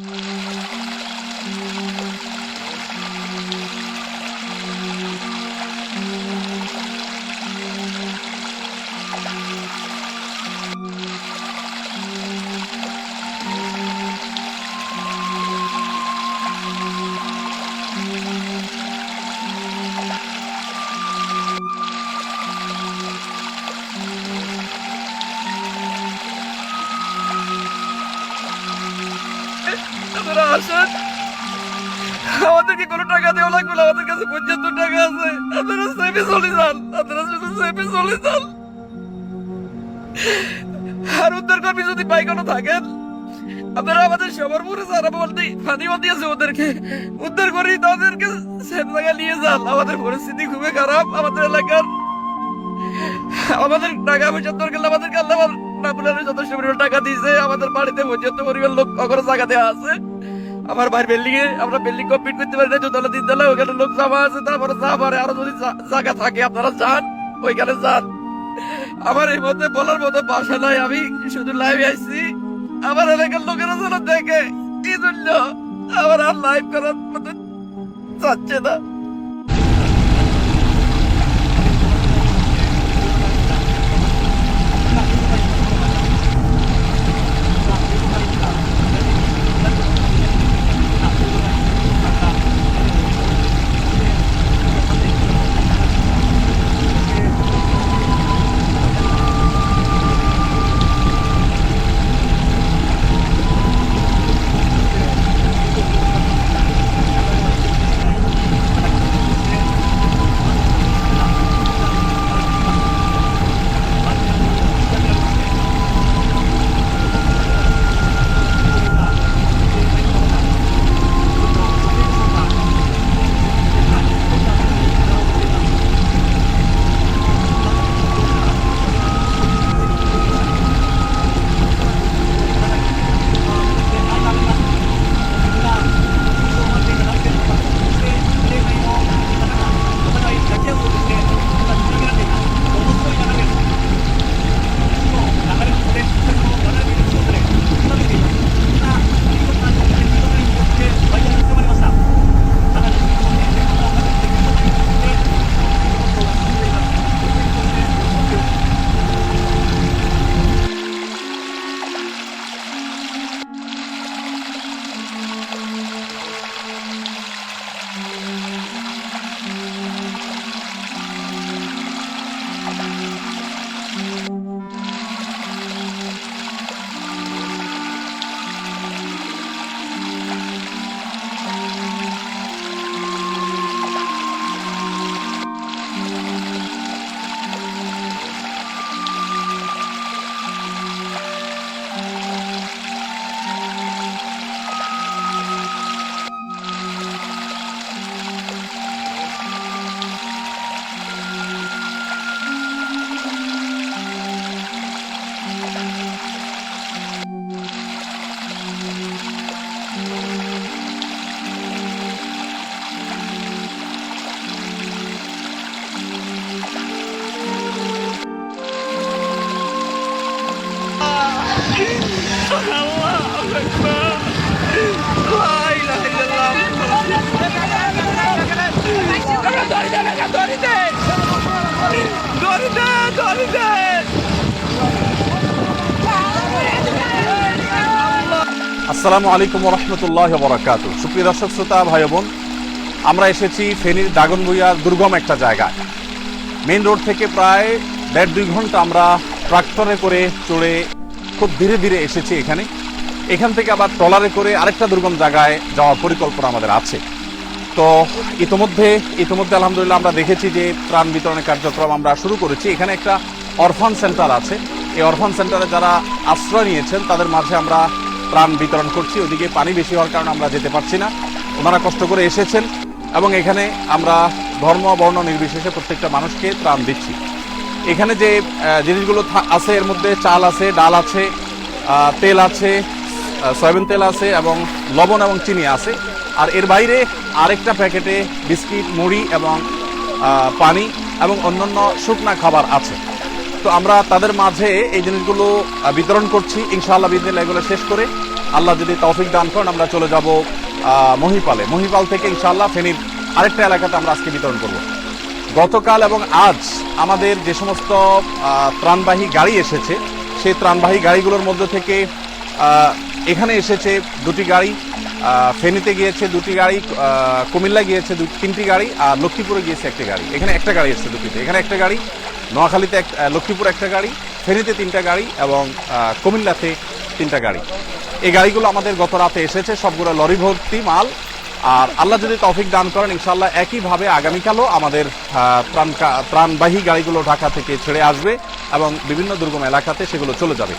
আপনারা আমাদেরকে কোনো টাকা দেওয়া লাগবে না। আমাদের কাছে পঁচাত্তর টাকা আছে। আপনারা সেফে চলে যান। আপনারা শুধু সেফে চলে যান। আর উদ্ধার কর্মী যদি পাইকানো থাকেন, আপনারা আমাদের সবার পরে স্যার বলতে ফাঁদিও দিয়েছে ওদেরকে। উদ্ধার করি তাদেরকে সেফ জায়গায় নিয়ে যান। আমাদের পরিস্থিতি খুবই খারাপ আমাদের এলাকার। আমাদের টাকা পঁচাত্তর গেলে আমাদের কাল্লা নাকুলারে যথেষ্ট পরিমাণ টাকা দিয়েছে। আমাদের বাড়িতে পঁচাত্তর পরিমাণ লোক অগর জায়গা আছে। আমার ভাই বিল্ডিং এ আমরা বিল্ডিং কমপ্লিট করতে পারি না, দুতলা, তিনতলা, ওখানে লোক জামা আছে, তারপরে যা পারে আরও যদি জায়গা থাকে, আপনারা যান, ওইখানে যান। আমার এই মধ্যে বলার মতো বাসা নাই, আমি শুধু লাইভে আসছি আমার এলাকার লোকেরা যেন দেখে কি জন্য আমার আর লাইভ করার মতো চাচ্ছে না। আসসালামু আলাইকুম রহমতুল্লাহ বরাকাত সুপ্রিয় দর্শক, শ্রোতা, ভাই বোন, আমরা এসেছি ফেনীর দাগনভূঞার দুর্গম একটা জায়গায়। মেন রোড থেকে প্রায় দেড় দুই ঘণ্টা আমরা ট্রাক্টরে করে চড়ে খুব ধীরে ধীরে এসেছি এখানে। এখান থেকে আবার ট্রলারে করে আরেকটা দুর্গম জায়গায় যাওয়ার পরিকল্পনা আমাদের আছে। তো ইতোমধ্যে ইতোমধ্যে আলহামদুলিল্লাহ আমরা দেখেছি যে ত্রাণ বিতরণের কার্যক্রম আমরা শুরু করেছি। এখানে একটা অরফান সেন্টার আছে। এই অরফান সেন্টারে যারা আশ্রয় নিয়েছেন, তাদের মাঝে আমরা ত্রাণ বিতরণ করছি। ওদিকে পানি বেশি হওয়ার কারণে আমরা যেতে পারছি না। ওনারা কষ্ট করে এসেছেন এবং এখানে আমরা ধর্ম, বর্ণ নির্বিশেষে প্রত্যেকটা মানুষকে ত্রাণ দিচ্ছি। এখানে যে জিনিসগুলো আছে, এর মধ্যে চাল আছে, ডাল আছে তেল আছে সয়াবিন তেল আছে এবং লবণ এবং চিনি আছে। আর এর বাইরে আরেকটা প্যাকেটে বিস্কিট, মুড়ি এবং পানি এবং অন্যান্য শুকনা খাবার আছে। তো আমরা তাদের মাঝে এই জিনিসগুলো বিতরণ করছি। ইনশাআল্লাহ বিদিন এগুলো শেষ করে আল্লাহ যদি তৌফিক দান করেন, আমরা চলে যাব মহিপালে। মহিপাল থেকে ইনশাআল্লাহ ফেনীর আরেকটা এলাকাতে আমরা আজকে বিতরণ করব। গতকাল এবং আজ আমাদের যে সমস্ত ত্রাণবাহী গাড়ি এসেছে, সেই ত্রাণবাহী গাড়িগুলোর মধ্যে থেকে এখানে এসেছে দুটি গাড়ি ফেনীতে গিয়েছে দুটি গাড়ি কুমিল্লা গিয়েছে দু, তিনটি গাড়ি, আর লক্ষ্মীপুরে গিয়েছে একটি গাড়ি। এখানে একটা গাড়ি এসেছে দুটিতে। এখানে একটা গাড়ি, নোয়াখালীতে এক লক্ষ্মীপুর একটা গাড়ি, ফেনীতে তিনটা গাড়ি এবং কুমিল্লাতে তিনটা গাড়ি। এই গাড়িগুলো আমাদের গত রাতে এসেছে, সবগুলো লরি ভর্তি মাল আর আল্লাহ যদি তৌফিক দান করেন ইনশাল্লাহ একইভাবে আগামীকালও আমাদের ত্রাণ ত্রাণবাহী গাড়িগুলো ঢাকা থেকে ছেড়ে আসবে এবং বিভিন্ন দুর্গম এলাকাতে সেগুলো চলে যাবে।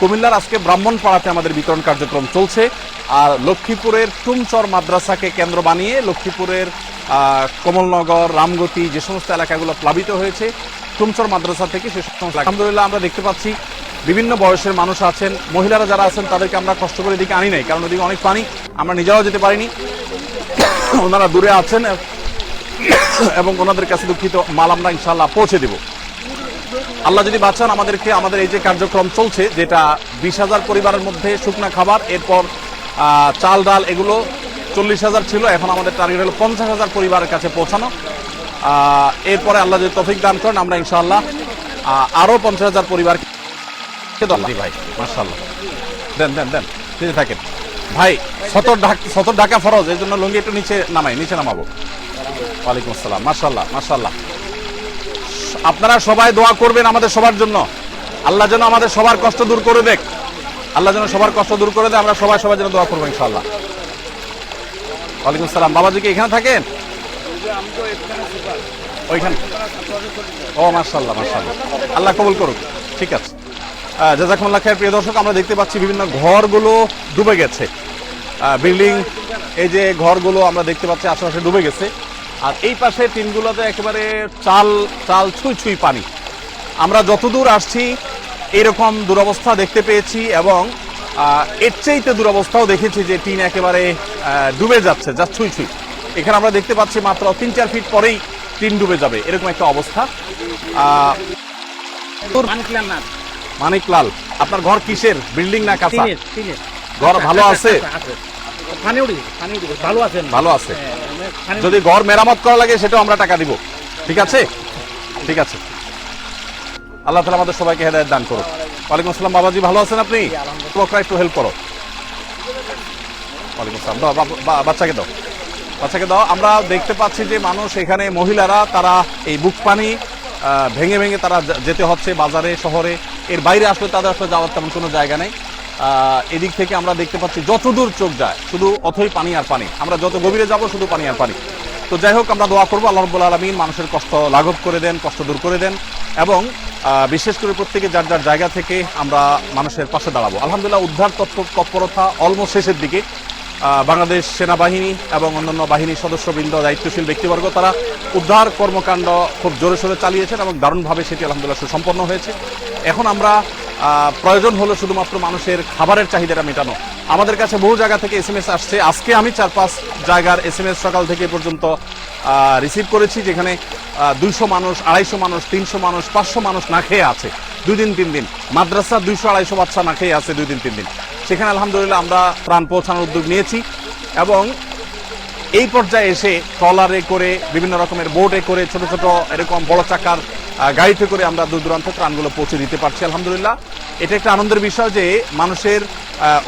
কুমিল্লার আজকে ব্রাহ্মণপাড়াতে আমাদের বিতরণ কার্যক্রম চলছে আর লক্ষ্মীপুরের টুমচর মাদ্রাসাকে কেন্দ্র বানিয়ে লক্ষ্মীপুরের কমলনগর, রামগতি যে সমস্ত এলাকাগুলো প্লাবিত হয়েছে, টুমচর মাদ্রাসা থেকে সে সমস্ত আলহামদুলিল্লাহ আমরা দেখতে পাচ্ছি বিভিন্ন বয়সের মানুষ আছেন, মহিলারা যারা আছেন, তাদেরকে আমরা কষ্ট করে এদিকে আনি নাই, কারণ ওদিকে অনেক পানি, আমরা নিজেরাও যেতে পারিনি। ওনারা দূরে আছেন, এবং ওনাদের কাছে দুঃখিত, মাল আমরা ইনশাল্লাহ পৌঁছে দিব। আল্লাহ যদি বাঁচান আমাদেরকে, আমাদের এই যে কার্যক্রম চলছে, যেটা বিশ হাজার পরিবারের মধ্যে শুকনা খাবার, এরপর চাল, ডাল, এগুলো চল্লিশ হাজার ছিল, এখন আমাদের টার্গেট হলো পঞ্চাশ হাজার পরিবারের কাছে পৌঁছানো। এরপরে আল্লাহ যদি তফিক দান করেন, আমরা ইনশাআল্লাহ আরও পঞ্চাশ হাজার পরিবারকে ভাই। মার্শাল্লাহ দেন দেন দেন থাকেন। ভাই সতর ঢাকা সতর ঢাকা ফরজ এই জন্য লুঙ্গি একটু নিচে নামাই নিচে নামাবো। ওয়ালাইকুম আসসালাম মার্শাল্লাহ মার্শাল্লাহ আপনারা সবাই দোয়া করবেন আমাদের সবার জন্য। আল্লাহ যেন আমাদের সবার কষ্ট দূর করে দেখ। আল্লাহ যেন সবার কষ্ট দূর করে দেয় আমরা সবাই সবার জন্য দোয়া করব ইনশাল্লাহ ওয়ালাইকুম সালাম বাবাজি কি এখানে থাকেন? ওইখানে। ও মার্শাল্লাহ মার্শাল্লাহ আল্লাহ কবুল করুক। ঠিক আছে। আহ, জাজাকুমুল্লাহ খায়ের প্রিয় দর্শক আমরা দেখতে পাচ্ছি বিভিন্ন ঘরগুলো ডুবে গেছে। বিল্ডিং এই যে ঘরগুলো আমরা দেখতে পাচ্ছি আশেপাশে ডুবে গেছে। আর এই পাশে টিনগুলোতে একেবারে চাল চাল ছুঁই ছুঁই পানি। আমরা যতদূর আসছি এরকম দুরবস্থা দেখতে পেয়েছি এবং এর চাইতে দুরবস্থাও দেখেছি যে টিন একেবারে ডুবে যাচ্ছে যা ছুঁই ছুঁই। এখানে আমরা দেখতে পাচ্ছি মাত্র তিন চার ফিট পরেই টিন ডুবে যাবে এরকম একটা অবস্থা। আহ, মানিক লাল আপনার ঘর কিসের? বিল্ডিং না কাঁচা। ঘর ভালো আছে। ভালো আছেন? ভালো আছে। হ্যাঁ, মানে যদি ঘর মেরামত করা লাগে সেটাও আমরা টাকা দিব। ঠিক আছে? ঠিক আছে। আল্লাহ তালা আমাদের সবাইকে হেদায়ত দান করুন ওয়ালাইকুম আসসালাম বাবাজি ভালো আছেন আপনি? একটু হেল্প করো। ওয়ালাইকুম আসসালাম। দাও বাচ্চাকে দাও। বাচ্চাকে দাও। আমরা দেখতে পাচ্ছি যে মানুষ এখানে মহিলারা তারা এই বুক পানি ভেঙে ভেঙে তারা যেতে হচ্ছে বাজারে, শহরে। এর বাইরে আসলে তাদের আসলে যাওয়ার তেমন কোনো জায়গা নেই। এদিক থেকে আমরা দেখতে পাচ্ছি যত দূর চোখ যায়, শুধু অথই পানি আর পানি। আমরা যত গভীরে যাব, শুধু পানি আর পানি। তো যাই হোক, আমরা দোয়া করব, আল্লাহ রব্বুল আলমিন মানুষের কষ্ট লাঘব করে দেন, কষ্ট দূর করে দেন এবং বিশেষ করে প্রত্যেকে যার যার জায়গা থেকে আমরা মানুষের পাশে দাঁড়াবো। আলহামদুলিল্লাহ, উদ্ধার তৎপ- তৎপরতা অলমোস্ট শেষের দিকে। বাংলাদেশ সেনাবাহিনী এবং অন্যান্য বাহিনীর সদস্যবৃন্দ, দায়িত্বশীল ব্যক্তিবর্গ, তারা উদ্ধার কর্মকাণ্ড খুব জোরে সোরে চালিয়েছেন এবং দারুণভাবে সেটি আলহামদুলিল্লাহ সুসম্পন্ন হয়েছে। এখন আমরা প্রয়োজন হলো শুধুমাত্র মানুষের খাবারের চাহিদাটা মেটানো। আমাদের কাছে বহু জায়গা থেকে এস আসছে। আজকে আমি চার পাঁচ জায়গার এস সকাল থেকে পর্যন্ত রিসিভ করেছি, যেখানে দুইশো মানুষ, আড়াইশো মানুষ, তিনশো মানুষ, পাঁচশো মানুষ না খেয়ে আছে। দুই দিন, তিন দিন। মাদ্রাসা দুইশো, আড়াইশো বাচ্চা না খেয়ে আছে দুই দিন, তিন দিন। সেখানে আলহামদুলিল্লাহ আমরা প্রাণ পৌঁছানোর উদ্যোগ নিয়েছি এবং এই পর্যায়ে এসে ট্রলারে করে বিভিন্ন রকমের বোটে করে ছোট ছোট এরকম বড় চাকার গাড়িতে করে আমরা দূর দূরান্তে ত্রাণগুলো পৌঁছে দিতে পারছি, আলহামদুলিল্লাহ। এটা একটা আনন্দের বিষয় যে মানুষের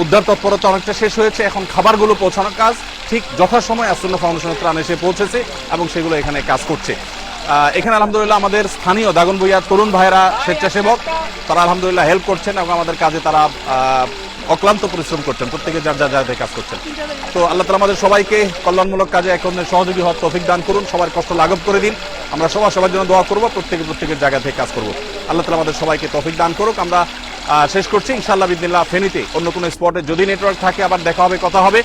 উদ্ধার তৎপরতা অনেকটা শেষ হয়েছে। এখন খাবারগুলো পৌঁছানোর কাজ ঠিক যথাসময় আসন্ন ফাউন্ডেশনের ত্রাণ এসে পৌঁছেছে এবং সেগুলো এখানে কাজ করছে। এখানে আলহামদুলিল্লাহ আমাদের স্থানীয় দাগন বইয়ার তরুণ ভাইরা স্বেচ্ছাসেবক, তারা আলহামদুলিল্লাহ হেল্প করছেন এবং আমাদের কাজে তারা অক্লান্ত পরিশ্রম করছেন, প্রত্যেকে যার যার জায়গায় কাজ করছেন। তো আল্লাহ তালা আমাদের সবাইকে কল্যাণমূলক কাজে অন্যের সহযোগী হওয়ার তৌফিক দান করুন, সবার কষ্ট লাঘব করে দিন। আমরা সবার সবার জন্য দোয়া করব, প্রত্যেকে প্রত্যেকের জায়গা থেকে কাজ করব। আল্লাহ তালা আমাদের সবাইকে তৌফিক দান করুক, আমরা শেষ করছি ইনশাল্লাহ বিদিল্লাহ ফেনীতে অন্য কোনো স্পটে যদি নেটওয়ার্ক থাকে, আবার দেখা হবে, কথা হবে।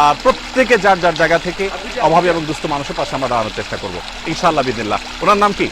আর প্রত্যেকে যার যার জায়গা থেকে অভাবী এবং দুস্থ মানুষের পাশে আমরা দাঁড়ানোর চেষ্টা করব ইনশাল্লাহ বিদিল্লাহ ওনার নাম কি?